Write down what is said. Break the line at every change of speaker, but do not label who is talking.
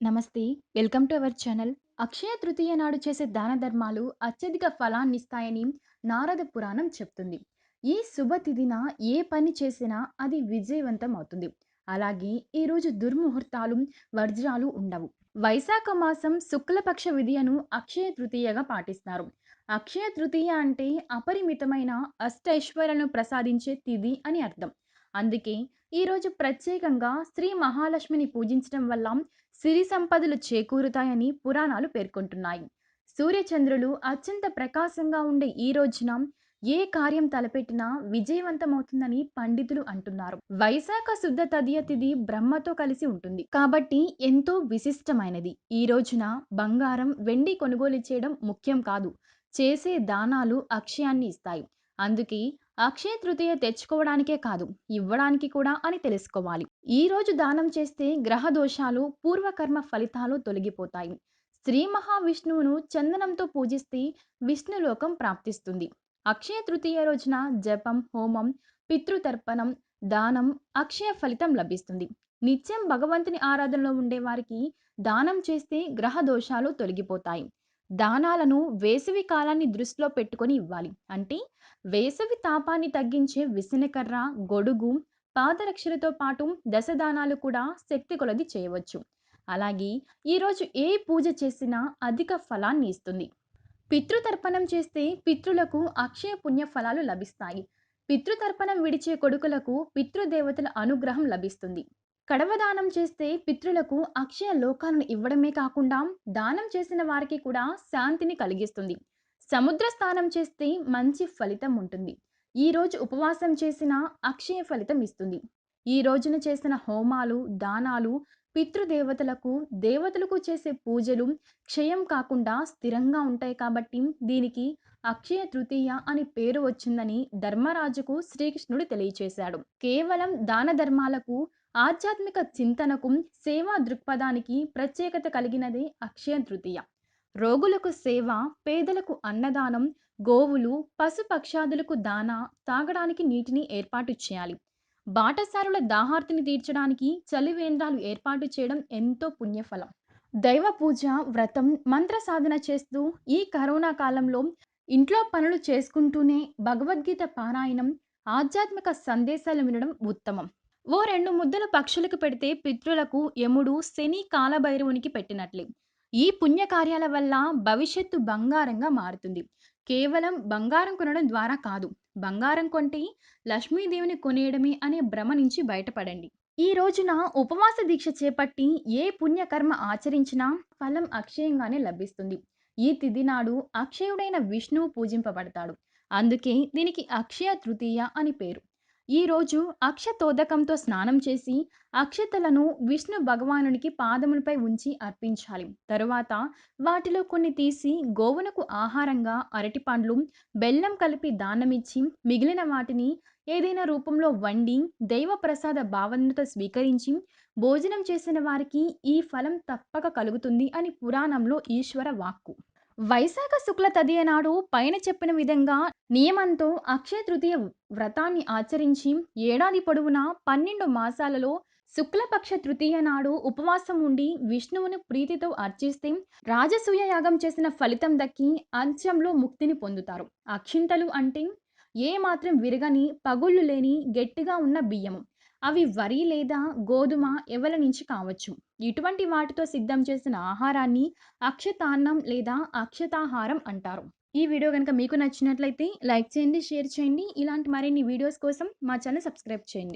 నమస్తే welcome to our channel. Akshaya Tritiya నాడు చేసే దాన ధర్మాలు అత్యధిక ఫలాన్నిస్తాయని నారద పురాణం చెప్తుంది. ఈ శుభ తిథిన ఏ పని చేసినా అది విజయవంతం అవుతుంది. అలాగే ఈరోజు దుర్ముహూర్తాలు వర్జ్రాలు ఉండవు. వైశాఖ మాసం శుక్లపక్ష విధియను అక్షయ తృతీయగా పాటిస్తారు. అక్షయ తృతీయ అంటే అపరిమితమైన అష్టైశ్వర్యాలను ప్రసాదించే తిథి అని అర్థం. అందుకే ఈరోజు ప్రత్యేకంగా శ్రీ మహాలక్ష్మిని పూజించడం వల్ల సిరి సంపదలు చేకూరుతాయని పురాణాలు పేర్కొంటున్నాయి. సూర్యచంద్రులు అత్యంత ప్రకాశంగా ఉండే ఈ రోజున ఏ కార్యం తలపెట్టినా విజయవంతమవుతుందని పండితులు అంటున్నారు. వైశాఖ శుద్ధ తదియ తిథి బ్రహ్మతో కలిసి ఉంటుంది. కాబట్టి ఎంతో విశిష్టమైనది. ఈ రోజున బంగారం వెండి కొనుగోలు చేయడం ముఖ్యం కాదు. చేసే దానాలు అక్షయాన్ని ఇస్తాయి. అందుకే అక్షయ తృతీయ తెచ్చుకోవడానికే కాదు ఇవ్వడానికి కూడా అని తెలుసుకోవాలి. ఈ రోజు దానం చేస్తే గ్రహ దోషాలు పూర్వకర్మ ఫలితాలు తొలగిపోతాయి. శ్రీ మహావిష్ణువును చందనంతో పూజిస్తే విష్ణులోకం ప్రాప్తిస్తుంది. అక్షయ తృతీయ రోజున జపం హోమం పితృతర్పణం దానం అక్షయ ఫలితం లభిస్తుంది. నిత్యం భగవంతుని ఆరాధనలో ఉండే వారికి దానం చేస్తే గ్రహ దోషాలు తొలగిపోతాయి. దానాలను వేసవి కాలాన్ని దృష్టిలో పెట్టుకొని ఇవ్వాలి. అంటే వేసవి తాపాన్ని తగ్గించే విసనకర్ర గొడుగు పాదరక్షలతో పాటు దశదానాలు కూడా శక్తి కొలది చేయవచ్చు. అలాగే ఈరోజు ఏ పూజ చేసినా అధిక ఫలాన్ని ఇస్తుంది. పితృతర్పణం చేస్తే పితృలకు అక్షయ పుణ్య ఫలాలు లభిస్తాయి. పితృతర్పణం విడిచే కొడుకులకు పితృదేవతల అనుగ్రహం లభిస్తుంది. కడవ దానం చేస్తే పితృలకు అక్షయ లోకాలను ఇవ్వడమే కాకుండా దానం చేసిన వారికి కూడా శాంతిని కలిగిస్తుంది. సముద్ర స్నానం చేస్తే మంచి ఫలితం ఉంటుంది. ఈరోజు ఉపవాసం చేసిన అక్షయ ఫలితం ఇస్తుంది. ఈ రోజున చేసిన హోమాలు దానాలు పితృదేవతలకు దేవతలకు చేసే పూజలు క్షయం కాకుండా స్థిరంగా ఉంటాయి కాబట్టి దీనికి అక్షయ తృతీయ అని పేరు వచ్చిందని ధర్మరాజుకు శ్రీకృష్ణుడు తెలియచేశాడు. కేవలం దాన ధర్మాలకు ఆధ్యాత్మిక చింతనకు సేవా దృక్పథానికి ప్రత్యేకత కలిగినదే అక్షయ తృతీయ. రోగులకు సేవ పేదలకు అన్నదానం గోవులు పశుపక్షాదులకు దాన తాగడానికి నీటిని ఏర్పాటు చేయాలి. బాటసారుల దాహార్తిని తీర్చడానికి చలివేంద్రాలు ఏర్పాటు చేయడం ఎంతో పుణ్యఫలం. దైవ పూజ వ్రతం మంత్ర సాధన చేస్తూ ఈ కరోనా కాలంలో ఇంట్లో పనులు చేసుకుంటూనే భగవద్గీత పారాయణం ఆధ్యాత్మిక సందేశాలు వినడం ఉత్తమం. ఓ రెండు ముద్దలు పక్షులకు పెడితే పితృలకు యముడు శని కాలభైరవునికి పెట్టినట్లే. ఈ పుణ్యకార్యాల వల్ల భవిష్యత్తు బంగారంగా మారుతుంది. కేవలం బంగారం కొనడం ద్వారా కాదు. బంగారం కొంటే లక్ష్మీదేవిని కొనేయడమే అనే భ్రమ నుంచి బయటపడండి. ఈ రోజున ఉపవాస దీక్ష చేపట్టి ఏ పుణ్యకర్మ ఆచరించినా ఫలం అక్షయంగానే లభిస్తుంది. ఈ తిథి నాడు అక్షయుడైన విష్ణువు పూజింపబడతాడు. అందుకే దీనికి అక్షయ తృతీయ అని పేరు. ఈరోజు అక్షతోదకంతో స్నానం చేసి అక్షతలను విష్ణు భగవానునికి పాదములపై ఉంచి అర్పించాలి. తరువాత వాటిలో కొన్ని తీసి గోవునకు ఆహారంగా అరటిపండ్లు బెల్లం కలిపి దానమిచ్చి మిగిలిన వాటిని ఏదైనా రూపంలో వండి దైవ ప్రసాద భావనతో స్వీకరించి భోజనం చేసిన వారికి ఈ ఫలం తప్పక కలుగుతుంది అని పురాణంలో ఈశ్వర వాక్కు. వైశాఖ శుక్ల తదియ నాడు పైన చెప్పిన విధంగా నియమంతో అక్షయ తృతీయ వ్రతాన్ని ఆచరించి ఏడాది పొడవునా పన్నెండు మాసాలలో శుక్లపక్ష తృతీయ నాడు ఉపవాసం ఉండి విష్ణువుని ప్రీతితో అర్చిస్తే రాజసూయ యాగం చేసిన ఫలితం దక్కి అంత్యంలో ముక్తిని పొందుతారు. అక్షింతలు అంటే ఏ మాత్రం విరగని పగుళ్ళు లేని గట్టిగా ఉన్న బియ్యము. అవి వరి లేదా గోధుమ ఎవల నుంచి కావచ్చు? ఇటువంటి వాటితో సిద్ధం చేసిన ఆహారాన్ని అక్షతాన్నం లేదా అక్షతాహారం అంటారు. ఈ వీడియో కనుక మీకు నచ్చినట్లయితే లైక్ చేయండి షేర్ చేయండి. ఇలాంటి మరిన్ని వీడియోస్ కోసం మా ఛానల్ సబ్స్క్రైబ్ చేయండి.